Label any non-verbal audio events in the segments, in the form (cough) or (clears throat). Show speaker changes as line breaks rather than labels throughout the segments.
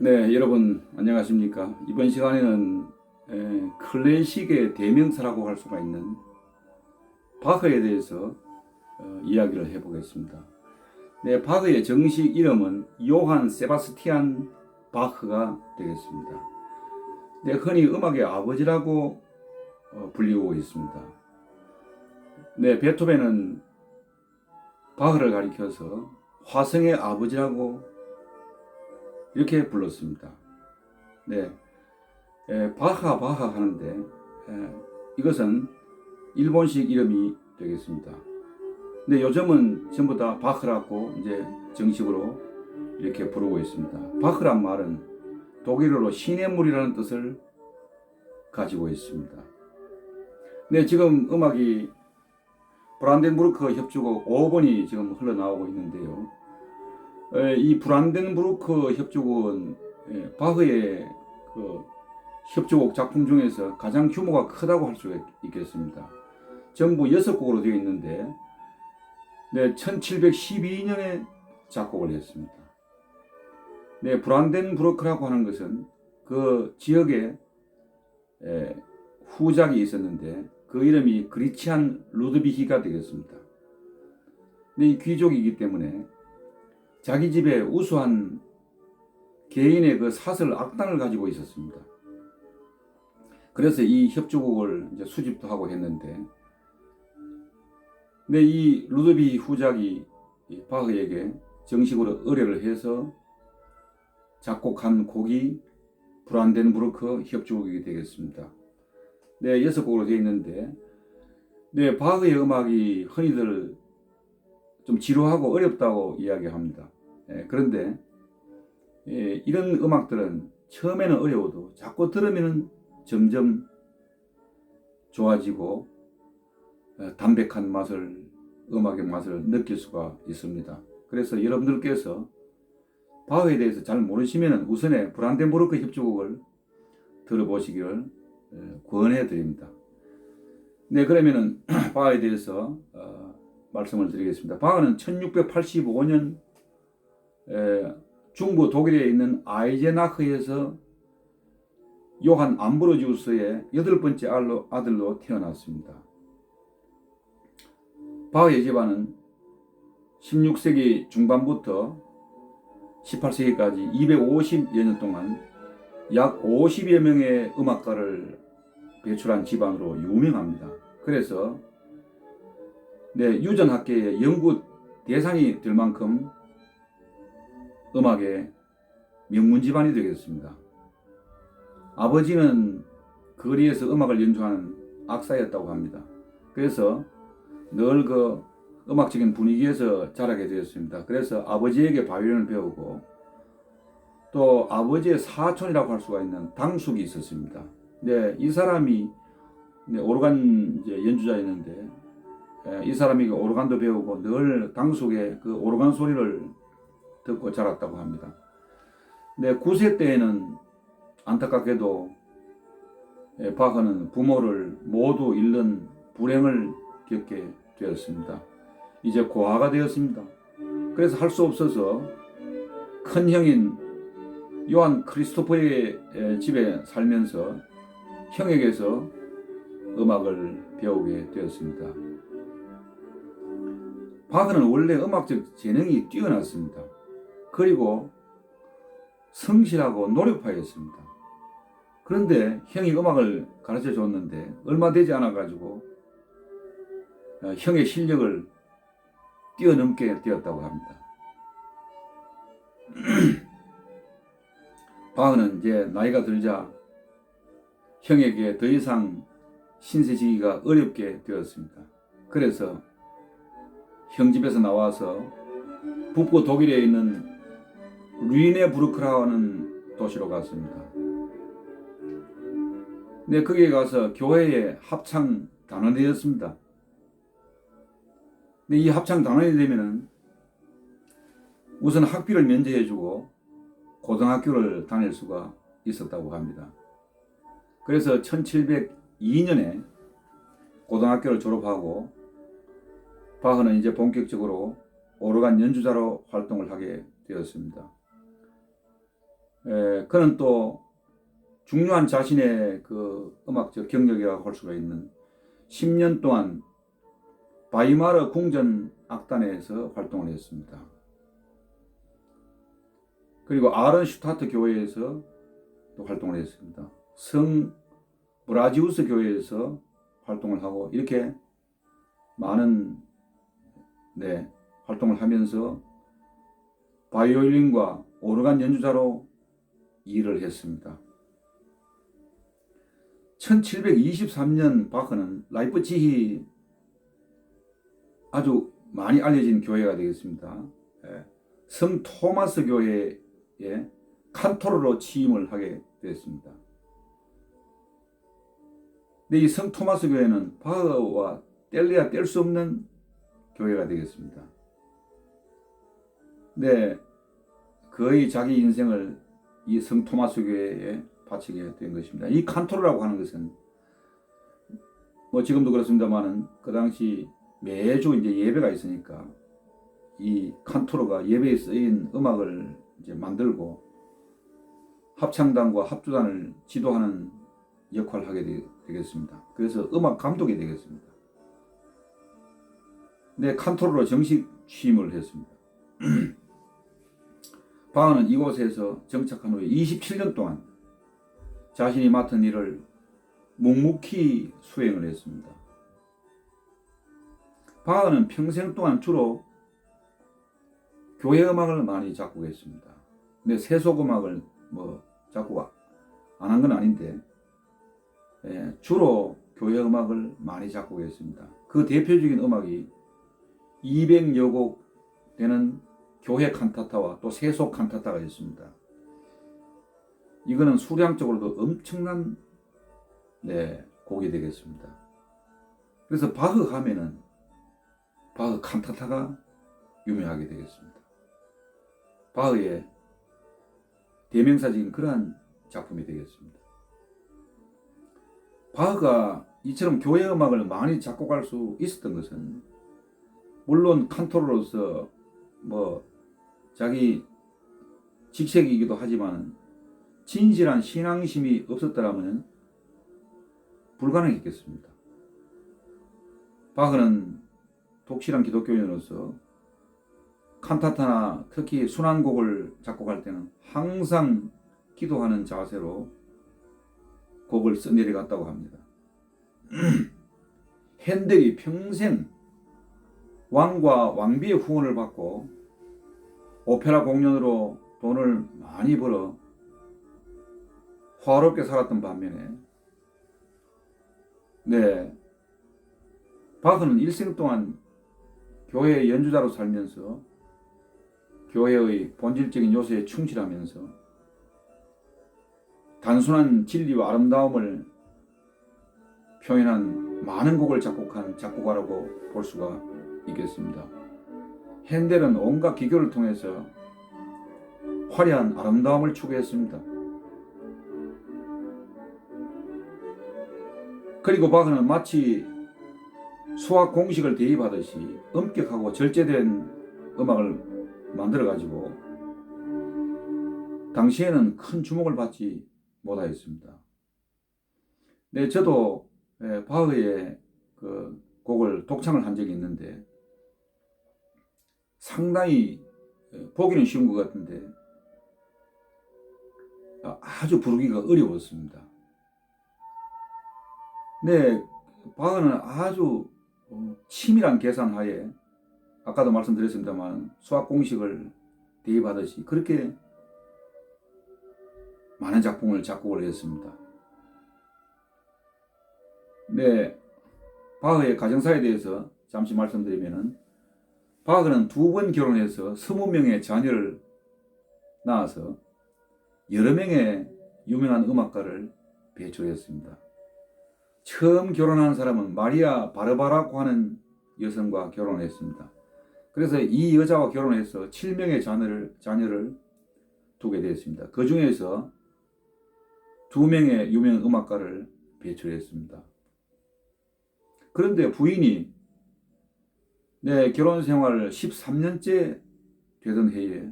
네, 여러분 안녕하십니까? 이번 시간에는 에, 클래식의 대명사라고 할 수가 있는 바흐에 대해서 어, 이야기를 해보겠습니다. 네, 바흐의 정식 이름은 요한 세바스티안 바흐가 되겠습니다. 네, 흔히 음악의 아버지라고 어, 불리고 있습니다. 네, 베토벤은 바흐를 가리켜서 화성의 아버지라고 이렇게 불렀습니다. 네, 에, 바하 바하 하는데 에, 이것은 일본식 이름이 되겠습니다. 근데 요즘은 전부 다 바흐라고 이제 정식으로 이렇게 부르고 있습니다. 바흐란 말은 독일어로 신의 물이라는 뜻을 가지고 있습니다. 네, 지금 음악이 브란덴부르크 협주곡 5번이 지금 흘러나오고 있는데요. 에, 이 브란덴부르크 협주곡은 예, 바흐의 그 협주곡 작품 중에서 가장 규모가 크다고 할 수 있겠습니다. 전부 여섯 곡으로 되어 있는데, 네, 1712년에 작곡을 했습니다. 네, 브란덴부르크라고 하는 것은 그 지역에 에, 후작이 있었는데 그 이름이 그리치안 루드비히가 되겠습니다. 네, 이 귀족이기 때문에 자기 집에 우수한 개인의 그 사설 악단을 가지고 있었습니다. 그래서 이 협주곡을 이제 수집도 하고 했는데, 근데 이 루드비 후작이 이 바흐에게 정식으로 의뢰를 해서 작곡한 곡이 브란덴부르크 협주곡이 되겠습니다. 네, 여섯 곡으로 되어 있는데, 네, 바흐의 음악이 흔히들 좀 지루하고 어렵다고 이야기합니다. 예, 그런데 예, 이런 음악들은 처음에는 어려워도 자꾸 들으면 점점 좋아지고 어, 담백한 맛을 음악의 맛을 느낄 수가 있습니다. 그래서 여러분들께서 바흐에 대해서 잘 모르시면 우선에 브란덴부르크 협주곡을 들어보시기를 어, 권해 드립니다. 네, 그러면은 (clears throat) 바흐에 대해서 어, 말씀을 드리겠습니다. 바흐는 1685년 에, 중부 독일에 있는 아이제나크에서 요한 암브로지우스의 여덟 번째 아들로 태어났습니다. 바흐의 집안은 16세기 중반부터 18세기까지 250여 년 동안 약 50여 명의 음악가를 배출한 집안으로 유명합니다. 그래서 네, 유전학계의 연구 대상이 될 만큼 음악의 명문 집안이 되겠습니다. 아버지는 거리에서 음악을 연주하는 악사였다고 합니다. 그래서 늘 그 음악적인 분위기에서 자라게 되었습니다. 그래서 아버지에게 바이올린을 배우고 또 아버지의 사촌이라고 할 수가 있는 당숙이 있었습니다. 네, 이 사람이 네, 오르간 연주자였는데 예, 이 사람이 오르간도 배우고 늘 당숙의 그 오르간 소리를 듣고 자랐다고 합니다. 네, 9세 때에는 안타깝게도 예, 바흐는 부모를 모두 잃는 불행을 겪게 되었습니다. 이제 고아가 되었습니다. 그래서 할 수 없어서 큰 형인 요한 크리스토퍼의 집에 살면서 형에게서 음악을 배우게 되었습니다. 바흐는 원래 음악적 재능이 뛰어났습니다. 그리고 성실하고 노력파였습니다. 그런데 형이 음악을 가르쳐 줬는데 얼마 되지 않아 가지고 어, 형의 실력을 뛰어넘게 되었다고 합니다. (clears throat) 바흐는 이제 나이가 들자 형에게 더 이상 신세지기가 어렵게 되었습니다. 그래서 형 집에서 나와서 북부 독일에 있는 루이네부르크라는 도시로 갔습니다. 네, 거기에 가서 교회에 합창 단원이었습니다. 근데 이 합창 단원이 되면은 우선 학비를 면제해주고 고등학교를 다닐 수가 있었다고 합니다. 그래서 1702년에 고등학교를 졸업하고 바흐는 이제 본격적으로 오르간 연주자로 활동을 하게 되었습니다. 에, 그는 또 중요한 자신의 그 음악적 경력이라고 할 수가 있는 10년 동안 바이마르 궁전 악단에서 활동을 했습니다. 그리고 아른슈타트 교회에서 또 활동을 했습니다. 성 브라지우스 교회에서 활동을 하고 이렇게 많은 네, 활동을 하면서 바이올린과 오르간 연주자로 일을 했습니다. 1723년 바흐는 라이프치히 아주 많이 알려진 교회가 되겠습니다. 예, 성 토마스 교회에 칸토로로 취임을 하게 되었습니다. 근데 이 성 토마스 교회는 바흐와 뗄래야 뗄 수 없는 교회가 되겠습니다. 네, 거의 자기 인생을 이 성 토마스 교회에 바치게 된 것입니다. 이 칸토로라고 하는 것은 뭐 지금도 그렇습니다만은 그 당시 매주 이제 예배가 있으니까 이 칸토로가 예배에 쓰인 음악을 이제 만들고 합창단과 합주단을 지도하는 역할을 하게 되, 되겠습니다. 그래서 음악 감독이 되겠습니다. 네, 칸토로로 정식 취임을 했습니다. (clears throat) 바흐는 이곳에서 정착한 후에 27년 동안 자신이 맡은 일을 묵묵히 수행을 했습니다. 바흐는 평생 동안 주로 교회 음악을 많이 작곡했습니다. 근데 세속 음악을 뭐 작곡 안 한 건 아닌데 예, 주로 교회 음악을 많이 작곡했습니다. 그 대표적인 음악이 200여 곡 되는 교회 칸타타와 또 세속 칸타타가 있습니다. 이거는 수량적으로도 엄청난 네, 곡이 되겠습니다. 그래서 바흐 하면은 바흐 칸타타가 유명하게 되겠습니다. 바흐의 대명사적인 그러한 작품이 되겠습니다. 바흐가 이처럼 교회 음악을 많이 작곡할 수 있었던 것은 물론 칸토로로서 뭐 자기 직책이기도 하지만 진실한 신앙심이 없었더라면 불가능했겠습니다. 바흐는 독실한 기독교인으로서 칸타타나 특히 순환곡을 작곡할 때는 항상 기도하는 자세로 곡을 써내려갔다고 합니다. (clears throat) 핸델이 평생 왕과 왕비의 후원을 받고 오페라 공연으로 돈을 많이 벌어 화롭게 살았던 반면에 네 바흐는 일생 동안 교회 연주자로 살면서 교회의 본질적인 요소에 충실하면서 단순한 진리와 아름다움을 표현한 많은 곡을 작곡한 작곡가라고 볼 수가 있겠습니다. 핸델은 온갖 기교를 통해서 화려한 아름다움을 추구했습니다. 그리고 바흐는 마치 수학 공식을 대입하듯이 엄격하고 절제된 음악을 만들어 가지고 당시에는 큰 주목을 받지 못하였습니다. 네, 저도 예, 바흐의 그 곡을 독창을 한 적이 있는데 상당히 예, 보기는 쉬운 것 같은데 아주 부르기가 어려웠습니다. 네, 바흐는 아주 어, 치밀한 계산하에 아까도 말씀드렸습니다만 수학 공식을 대입하듯이 그렇게 많은 작품을 작곡을 했습니다. 네, 바흐의 가정사에 대해서 잠시 말씀드리면은 바흐는 두번 결혼해서 스무 명의 자녀를 낳아서 여러 명의 유명한 음악가를 배출했습니다. 처음 결혼한 사람은 마리아 바르바라고 하는 여성과 결혼했습니다. 그래서 이 여자와 결혼해서 7명의 자녀를, 자녀를 두게 되었습니다. 그 중에서 두 명의 유명 음악가를 배출했습니다. 그런데 부인이 내 결혼 생활 13년째 되던 해에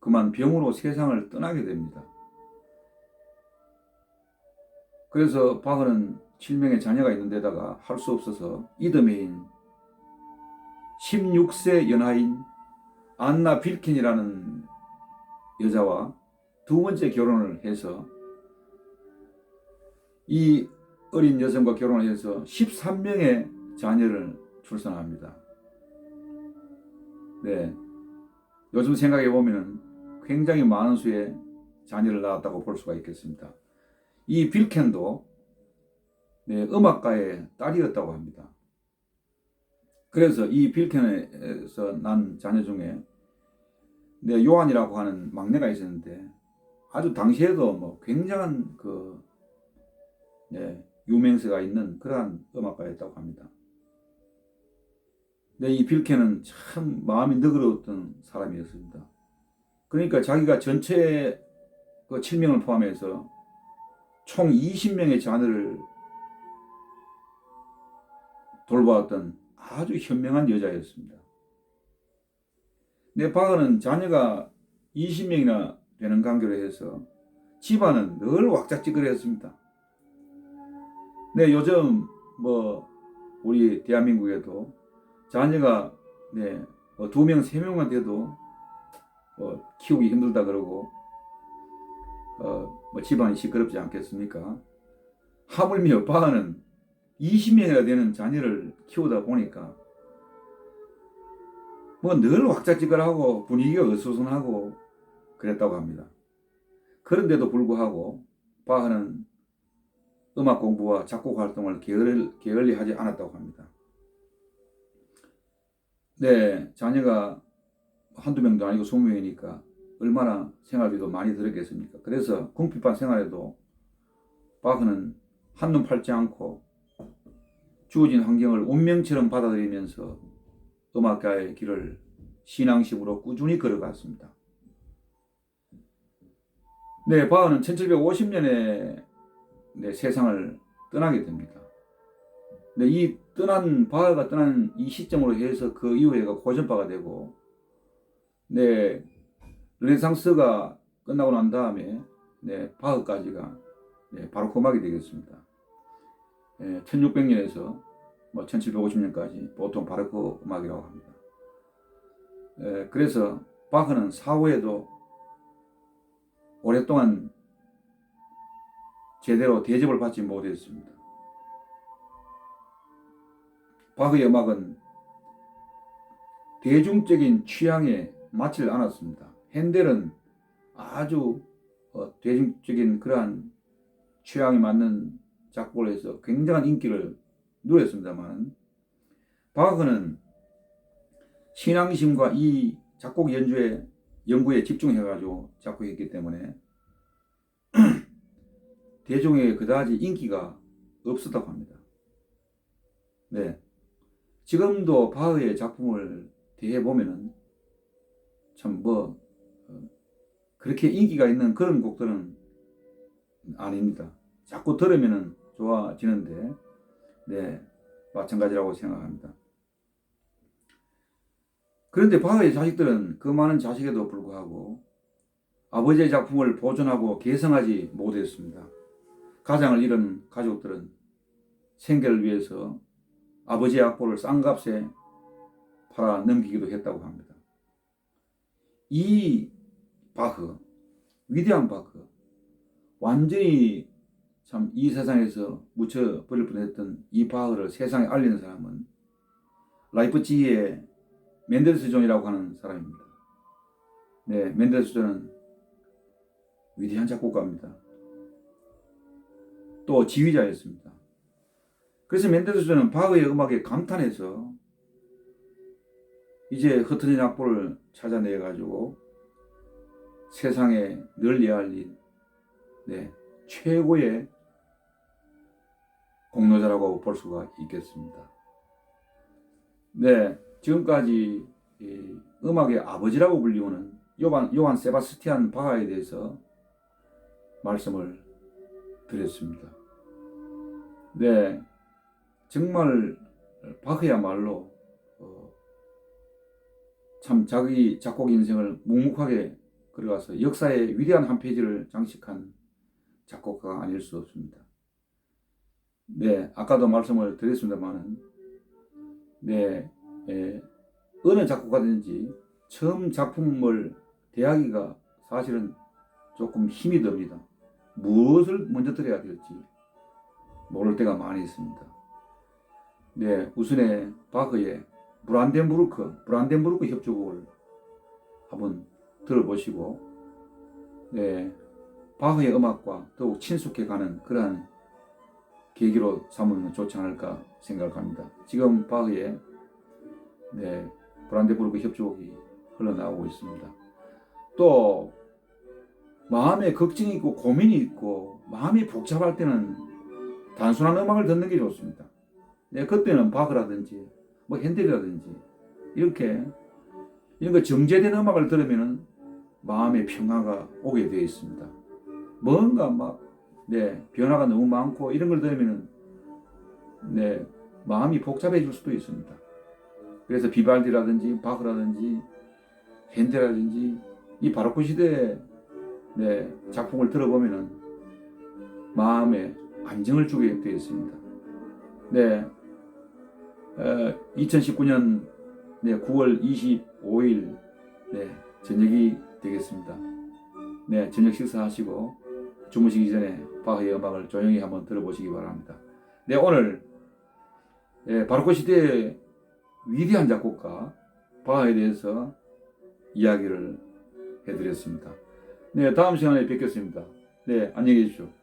그만 병으로 세상을 떠나게 됩니다. 그래서 바흐는 7명의 자녀가 있는데다가 할 수 없어서 이듬해인 16세 연하인 안나 빌킨이라는 여자와 두 번째 결혼을 해서 이 어린 여성과 결혼을 해서 13명의 자녀를 출산합니다. 네. 요즘 생각해 보면 굉장히 많은 수의 자녀를 낳았다고 볼 수가 있겠습니다. 이 빌켄도 네, 음악가의 딸이었다고 합니다. 그래서 이 빌켄에서 난 자녀 중에 네, 요한이라고 하는 막내가 있었는데 아주 당시에도 뭐 굉장한 그 네, 유명세가 있는 그러한 음악가였다고 합니다. 네, 이 빌켄은 참 마음이 너그러웠던 사람이었습니다. 그러니까 자기가 전체 그 7명을 포함해서 총 20명의 자녀를 돌보았던 아주 현명한 여자였습니다. 내 바흐는 자녀가 20명이나 되는 관계로 해서 집안은 늘 왁작지껄했습니다. 네, 요즘 뭐 우리 대한민국에도 자녀가 네, 뭐 두 명, 세 명만 돼도 뭐 키우기 힘들다 그러고 어, 뭐 집안이 시끄럽지 않겠습니까? 하물며 바하는 20명이나 되는 자녀를 키우다 보니까 뭐 늘 왁자지껄하고 분위기가 어수선하고 그랬다고 합니다. 그런데도 불구하고 바하는 음악 공부와 작곡 활동을 게을리 하지 않았다고 합니다. 네, 자녀가 한두 명도 아니고 20명이니까 얼마나 생활비도 많이 들었겠습니까? 그래서 궁핍한 생활에도 바흐는 한눈 팔지 않고 주어진 환경을 운명처럼 받아들이면서 음악가의 길을 신앙심으로 꾸준히 걸어갔습니다. 네, 바흐는 1750년에 네, 세상을 떠나게 됩니다. 네, 이 떠난 바흐가 떠난 이 시점으로 해서 그 이후에가 고전파가 되고, 네, 르네상스가 끝나고 난 다음에 네, 바흐까지가 네, 바로 금하게 되겠습니다. 예, 1600년에서 뭐 1750년까지 보통 바르크 음악이라고 합니다. 예, 그래서 바흐는 사후에도 오랫동안 제대로 대접을 받지 못했습니다. 바흐의 음악은 대중적인 취향에 맞지 않았습니다. 핸델은 아주 어, 대중적인 그러한 취향에 맞는 작곡을 해서 굉장한 인기를 누렸습니다만 바흐는 신앙심과 이 작곡 연주에 연구에 집중해가지고 작곡했기 때문에 (clears throat) 대중에게 그다지 인기가 없었다고 합니다. 네. 지금도 바흐의 작품을 대해 보면은 참뭐 어, 그렇게 인기가 있는 그런 곡들은 아닙니다. 자꾸 들으면은 좋아지는데, 네, 마찬가지라고 생각합니다. 그런데 바흐의 자식들은 그 많은 자식에도 불구하고 아버지의 작품을 보존하고 개성하지 못했습니다. 가장을 잃은 가족들은 생계를 위해서 아버지의 악보를 싼 값에 팔아 넘기기도 했다고 합니다. 이 바흐, 위대한 바흐, 완전히 참 이 세상에서 묻혀 버릴 뻔했던 이 바흐를 세상에 알리는 사람은 라이프치히의 멘델스 존이라고 하는 사람입니다. 네, 멘델스 존은 위대한 작곡가입니다. 또 지휘자였습니다. 그래서 멘델스존은 바흐의 음악에 감탄해서 이제 흩어진 악보를 찾아내 가지고 세상에 널리 알린 네, 최고의 공로자라고 볼 수가 있겠습니다. 네, 지금까지 음악의 아버지라고 불리우는 요한, 요한 세바스티안 바하에 대해서 말씀을 드렸습니다. 네, 정말 바흐야말로 어, 참 자기 작곡 인생을 묵묵하게 걸어가서 역사의 위대한 한 페이지를 장식한 작곡가가 아닐 수 없습니다. 네, 아까도 말씀을 드렸습니다만은, 네, 예, 어느 작곡가든지 처음 작품을 대하기가 사실은 조금 힘이 듭니다. 무엇을 먼저 드려야 될지 모를 때가 많이 있습니다. 네, 우선에 바흐의 브란덴부르크, 브란덴부르크 협주곡을 한번 들어보시고, 네, 바흐의 음악과 더욱 친숙해 가는 그러한 계기로 삼으면 좋지 않을까 생각합니다. 지금 바흐의 네, 브란덴부르크 협주곡이 흘러나오고 있습니다. 또 마음에 걱정이 있고 고민이 있고 마음이 복잡할 때는 단순한 음악을 듣는 게 좋습니다. 네, 그때는 바흐라든지 뭐 핸델이라든지 이렇게 이런 거 정제된 음악을 들으면은 마음의 평화가 오게 되어 있습니다. 뭔가 막 네, 변화가 너무 많고 이런 걸 들으면은 네, 마음이 복잡해질 수도 있습니다. 그래서 비발디라든지 바흐라든지 핸델이라든지 이 바로크 시대의 네, 작품을 들어보면은 마음에 안정을 주게 되어 있습니다. 네, 어, 2019년 네, 9월 25일 네, 저녁이 되겠습니다. 네, 저녁 식사하시고 주무시기 전에 바흐의 음악을 조용히 한번 들어보시기 바랍니다. 네, 오늘 예, 바로크 시대의 위대한 작곡가 바하에 대해서 이야기를 해드렸습니다. 네, 다음 시간에 뵙겠습니다. 네, 안녕히 계십시오.